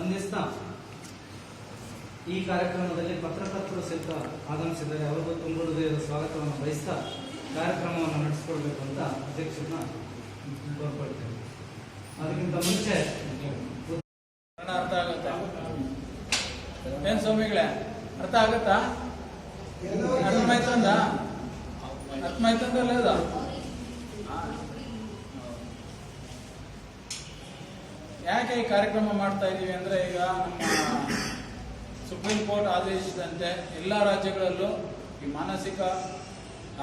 ಒಂದಿಸ್ತ ಈ ಕಾರ್ಯಕ್ರಮದಲ್ಲಿ ಪತ್ರಕರ್ತರು ಸಹಿತ ಆಗಮಿಸಿದ್ದಾರೆ. ಅವರಿಗೂ ತುಂಬ ಹೃದಯದ ಸ್ವಾಗತವನ್ನು ಬಯಸ್ತಾ ಕಾರ್ಯಕ್ರಮವನ್ನು ನಡೆಸಿಕೊಡ್ಬೇಕು ಅಂತ ಅಧ್ಯಕ್ಷರನ್ನ ಕೋರ್ಕೊಳ್ತೇನೆ. ಅದಕ್ಕಿಂತ ಮುಂಚೆ ಅರ್ಥ ಆಗುತ್ತಾ? ಏನು ಸ್ವಾಮಿಗಳೇ, ಅರ್ಥ ಆಗುತ್ತಾ? ಅರ್ಥಮಾಯ್ತಂದ లేదా ಯಾಕೆ ಈ ಕಾರ್ಯಕ್ರಮ ಮಾಡ್ತಾ ಇದೀವಿ ಅಂದ್ರೆ ಈಗ ನಮ್ಮ ಸುಪ್ರೀಂ ಕೋರ್ಟ್ ಆದೇಶಿಸಿದಂತೆ ಎಲ್ಲ ರಾಜ್ಯಗಳಲ್ಲೂ ಈ ಮಾನಸಿಕ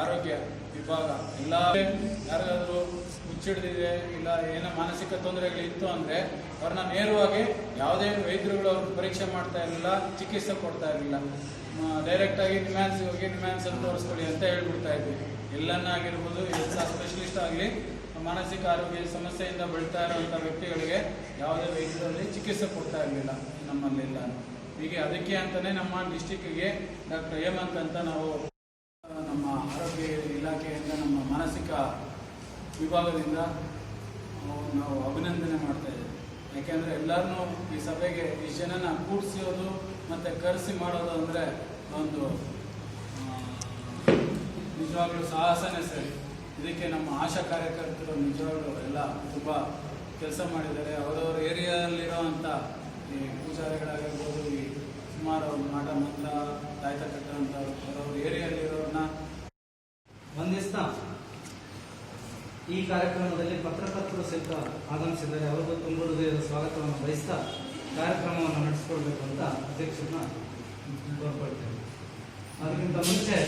ಆರೋಗ್ಯ ವಿಭಾಗ, ಎಲ್ಲ ಯಾರಾದರೂ ಮುಚ್ಚಿಡ್ದಿದೆ ಇಲ್ಲ ಏನೋ ಮಾನಸಿಕ ತೊಂದರೆಗಳಿತ್ತು ಅಂದ್ರೆ ಅವ್ರನ್ನ ನೇರವಾಗಿ ಯಾವುದೇ ವೈದ್ಯರುಗಳು ಅವ್ರಿಗೆ ಪರೀಕ್ಷೆ ಮಾಡ್ತಾ ಇರಲಿಲ್ಲ, ಚಿಕಿತ್ಸೆ ಕೊಡ್ತಾ ಇರಲಿಲ್ಲ. ಡೈರೆಕ್ಟ್ ಆಗಿ ನಿಮ್ಯಾನ್ಸ್ ಹೋಗಿ ನಿಮ್ಯಾನ್ಸ್ ಅಂತ ತೋರಿಸ್ಕೊಳ್ಳಿ ಅಂತ ಹೇಳ್ಬಿಡ್ತಾ ಇದ್ವಿ. ಎಲ್ಲನ್ನಾಗಿರ್ಬೋದು ಎಲ್ಲ ಸ್ಪೆಷಲಿಸ್ಟ್ ಆಗಲಿ, ಮಾನಸಿಕ ಆರೋಗ್ಯ ಸಮಸ್ಯೆಯಿಂದ ಬೀಳ್ತಾ ಇರುವಂಥ ವ್ಯಕ್ತಿಗಳಿಗೆ ಯಾವುದೇ ವೈದ್ಯರಲ್ಲಿ ಚಿಕಿತ್ಸೆ ಕೊಡ್ತಾ ಇರಲಿಲ್ಲ ನಮ್ಮಲ್ಲಿಲ್ಲ. ಹೀಗೆ ಅದಕ್ಕೆ ಅಂತಲೇ ನಮ್ಮ ಡಿಸ್ಟಿಕ್ಗೆ ಡಾಕ್ಟರ್ ಹೇಮಂತ್ ಅಂತ ನಾವು, ನಮ್ಮ ಆರೋಗ್ಯ ಇಲಾಖೆಯಿಂದ, ನಮ್ಮ ಮಾನಸಿಕ ವಿಭಾಗದಿಂದ ನಾವು ಅಭಿನಂದನೆ ಮಾಡ್ತಾ ಇದ್ದೇವೆ. ಯಾಕೆಂದ್ರೆ ಎಲ್ಲರನ್ನೂ ಈ ಸಭೆಗೆ ಈ ಜನನ ಕೂಡಿಸೋದು ಮತ್ತು ಕರೆಸಿ ಮಾಡೋದು ಅಂದರೆ ಒಂದು ನಿಜವಾಗ್ಲೂ ಸಾಹಸನೇ ಸರಿ. ಇದಕ್ಕೆ ನಮ್ಮ ಆಶಾ ಕಾರ್ಯಕರ್ತರು ನಿಜವಾಗ್ಲೂ ಎಲ್ಲ ತುಂಬ ಕೆಲಸ ಮಾಡಿದ್ದಾರೆ. ಅವರವ್ರ ಏರಿಯಾದಲ್ಲಿರೋವಂಥ ಈ ಪೂಜಾರಿಗಳಾಗಿರ್ಬೋದು, ಈ ಸುಮಾರು ಮಾಟ ಮಂತ್ರ ತಾಯ್ತ ಕಟ್ಟುವಂಥ ಅವರವ್ರ ಏರಿಯಾದಲ್ಲಿರೋರನ್ನ ವಂದಿಸ್ತಾ ಈ ಕಾರ್ಯಕ್ರಮದಲ್ಲಿ ಪತ್ರಕರ್ತರು ಸಹಿತ ಆಗಮಿಸಿದ್ದಾರೆ. ಅವರಿಗೂ ತುಂಬ ಹೃದಯದ ಸ್ವಾಗತವನ್ನು ಬಯಸ್ತಾ ಕಾರ್ಯಕ್ರಮವನ್ನು ನಡೆಸಿಕೊಡ್ಬೇಕು ಅಂತ ಅಧ್ಯಕ್ಷರನ್ನ ಕೋರ್ಕೊಳ್ತೇನೆ. ಅದಕ್ಕಿಂತ ಮುಂಚೆ